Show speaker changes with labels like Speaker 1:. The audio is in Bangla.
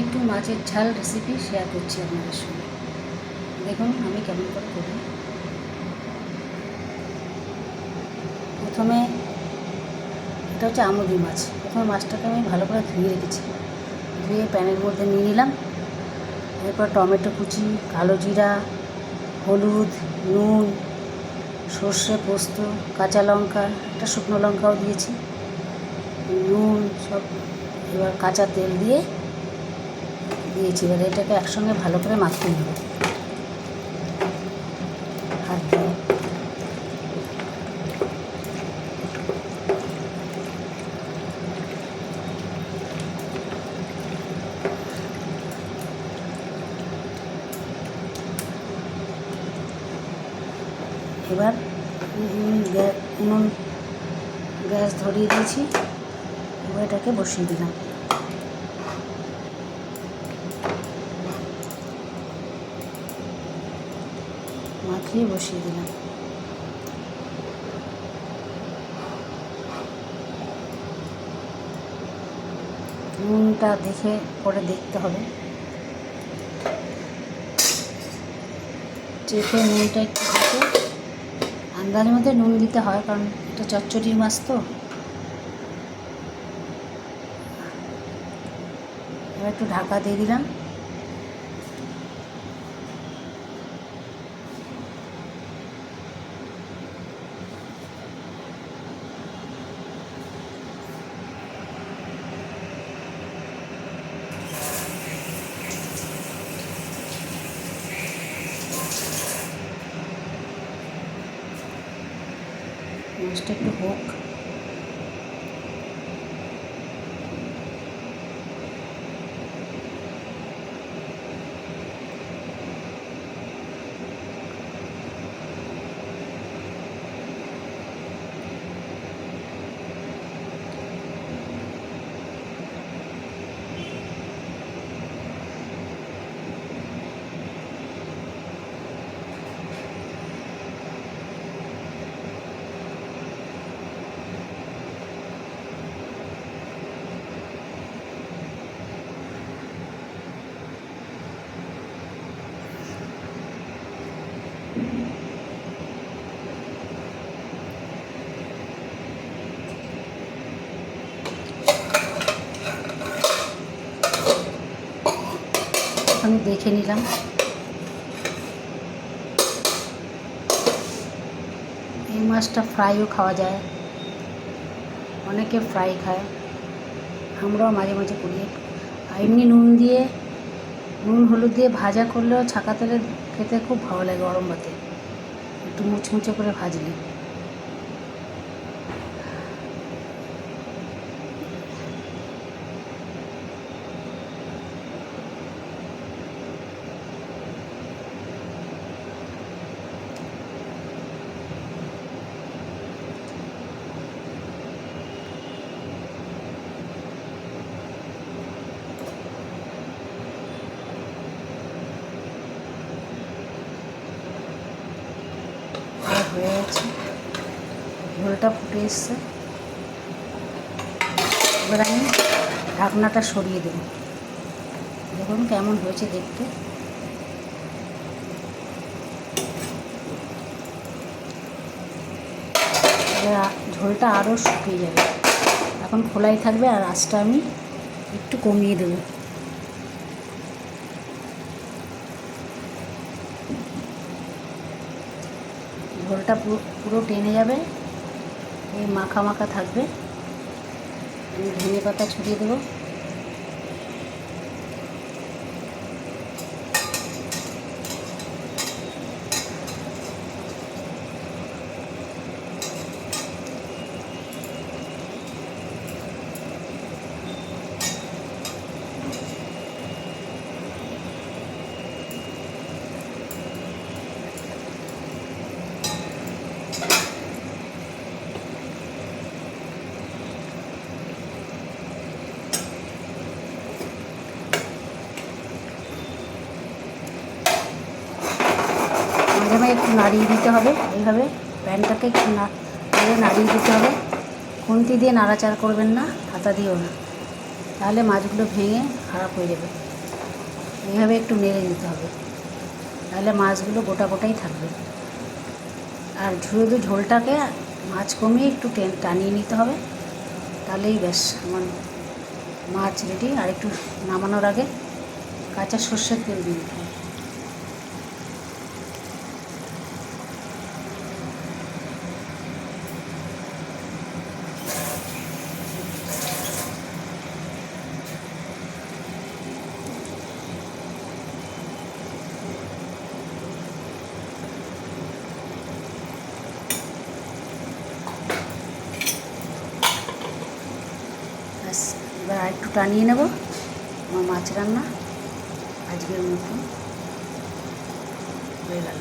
Speaker 1: একটু মাছের ঝাল রেসিপি শেয়ার করছি আপনাদের সঙ্গে। দেখুন আমি কেমন করে করি। প্রথমে এটা হচ্ছে আমুদি মাছ। প্রথমে মাছটাকে আমি ভালো করে ধুয়ে রেখেছি। ধুয়ে প্যানের মধ্যে নিয়ে নিলাম। এরপর টমেটো কুচি, কালো জিরা, হলুদ, নুন, সর্ষে পোস্ত, কাঁচা লঙ্কা, একটা শুকনো লঙ্কাও দিয়েছি। নুন সব এবার কাঁচা তেল দিয়ে দিয়েছি, এবার এটাকে একসঙ্গে ভালো করে হাত দিয়ে। এবার উনুন গ্যাস ধরিয়ে দিয়েছি, এবার এটাকে বসিয়ে দিলাম। মাখিয়ে বসিয়ে দিলাম। নুনটা দেখে পরে দেখতে হবে। চেপে নুনটা একটু দেখে আন্দাজের মধ্যে নুন দিতে হয়, কারণ এটা চচ্চড়ির মাছ তো। এবার একটু ঢাকা দিয়ে দিলাম। মাছটা একটু হোক। আমি দেখে নিলাম। এই মাছটা ফ্রাইও খাওয়া যায়। অনেকে ফ্রাই খায়। আমরাও মাঝে মাঝে করি। আর এমনি নুন দিয়ে, নুন হলুদ দিয়ে ভাজা করলেও ছাকা তেলে খেতে খুব ভালো লাগে গরম ভাতে। একটু মুচমুচে করে ভাজলে। হয়ে গেছে। ঝোলটা ফুটে এসছে। এবার আমি ঢাকনাটা সরিয়ে দেব। দেখুন কেমন হয়েছে দেখতে। ঝোলটা আরও শুকিয়ে যাবে। এখন খোলাই থাকবে আর আঁচটা আমি একটু কমিয়ে দেবো। ঝোলটা পুরো পুরো টেনে যাবে। এই মাখা মাখা থাকবে। আমি ধনে পাতা ছড়িয়ে দেবো। মাঝে একটু নাড়িয়ে দিতে হবে। এইভাবে প্যানটাকে একটু নাড়িয়ে নাড়িয়ে দিতে হবে। খুন্তি দিয়ে নাড়াচাড়া করবেন না, হাতা দিও না। তাহলে মাছগুলো ভেঙে খারাপ হয়ে যাবে। এইভাবে একটু নেড়ে দিতে হবে। তাহলে মাছগুলো গোটা গোটাই থাকবে। আর শুধু ঝোলটাকে মাছ কমিয়ে একটু টেন টানিয়ে নিতে হবে। তাহলেই ব্যাস, আমার মাছ রেডি আর একটু নামানোর আগে কাঁচা সর্ষের তেল দিয়ে দিতে হবে ব্যাস এবার একটু টানিয়ে নেব। আমার মাছ রান্না আজকের মতো হয়ে গেল।